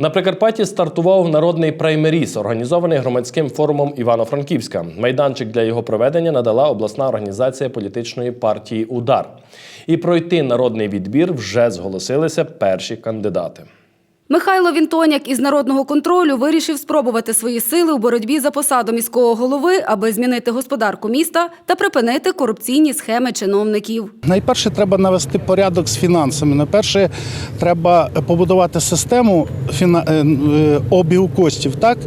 На Прикарпатті стартував народний праймеріс, організований громадським форумом Івано-Франківська. Майданчик для його проведення надала обласна організація політичної партії Удар. І пройти народний відбір вже зголосилися перші кандидати. Михайло Вінтоняк із народного контролю вирішив спробувати свої сили у боротьбі за посаду міського голови, аби змінити господарку міста та припинити корупційні схеми чиновників. Найперше треба навести порядок з фінансами. Найперше треба побудувати систему е, е, обігу коштів так,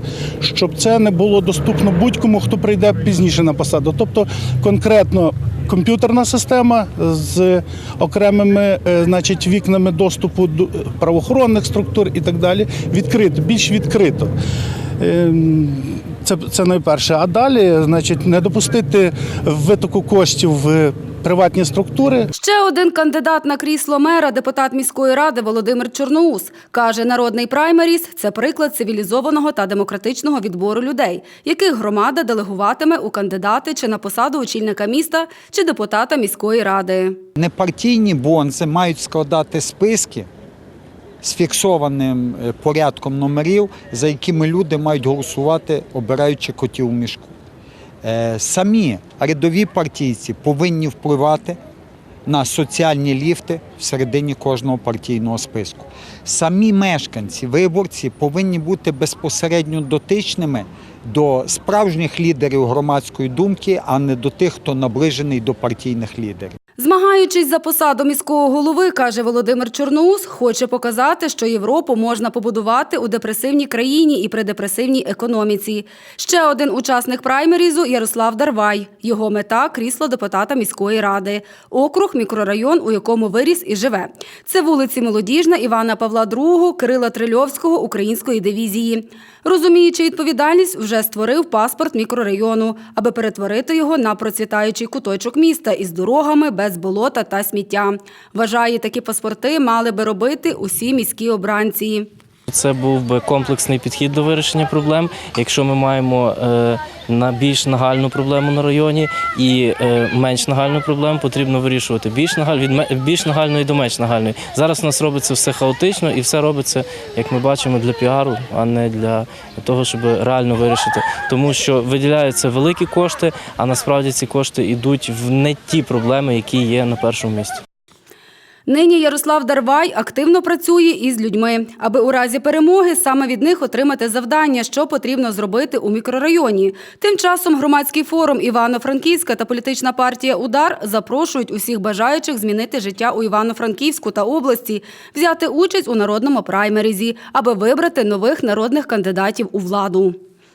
щоб це не було доступно будь-кому, хто прийде пізніше на посаду. Тобто конкретно комп'ютерна система з окремими е, значить, вікнами доступу до правоохоронних структур і так далі. Відкрито, більш відкрито. Ем, Це, це найперше. А далі, значить, не допустити витоку коштів в приватні структури. Ще один кандидат на крісло мера, депутат міської ради Володимир Чорноус, каже, народний праймеріс це приклад цивілізованого та демократичного відбору людей, яких громада делегуватиме у кандидати чи на посаду очільника міста чи депутата міської ради. Непартійні бонзи мають складати списки з фіксованим е, порядком номерів, за якими люди мають голосувати, обираючи котів у мішку. Е, Самі рядові партійці повинні впливати на соціальні ліфти всередині кожного партійного списку. Самі мешканці, виборці повинні бути безпосередньо дотичними до справжніх лідерів громадської думки, а не до тих, хто наближений до партійних лідерів. Змагаючись за посаду міського голови, каже Володимир Чорноус, хоче показати, що Європу можна побудувати у депресивній країні і при депресивній економіці. Ще один учасник праймерізу Ярослав Дарвай. Його мета крісло депутата міської ради, округ, мікрорайон, у якому виріс і живе. Це вулиці Молодіжна Івана Павла II, Кирила Трильовського української дивізії. Розуміючи відповідальність, вже створив паспорт мікрорайону, аби перетворити його на процвітаючий куточок міста із дорогами без болота та сміття. Вважає, такі паспорти мали би робити усі міські обранці. Це був би комплексний підхід до вирішення проблем. Якщо ми маємо е, на більш нагальну проблему на районі і е, менш нагальну проблему, потрібно вирішувати більш нагаль від більш нагальної до менш нагальної. Зараз у нас робиться все хаотично і все робиться, як ми бачимо, для піару, а не для того, щоб реально вирішити. Тому що виділяються великі кошти, а насправді ці кошти йдуть в не ті проблеми, які є на першому місці. Нині Ярослав Дарвай активно працює із людьми, аби у разі перемоги саме від них отримати завдання, що потрібно зробити у мікрорайоні. Тим часом громадський форум Івано-Франківська та політична партія Удар запрошують усіх бажаючих змінити життя у Івано-Франківську та області, взяти участь у народному праймерізі, аби вибрати нових народних кандидатів у владу.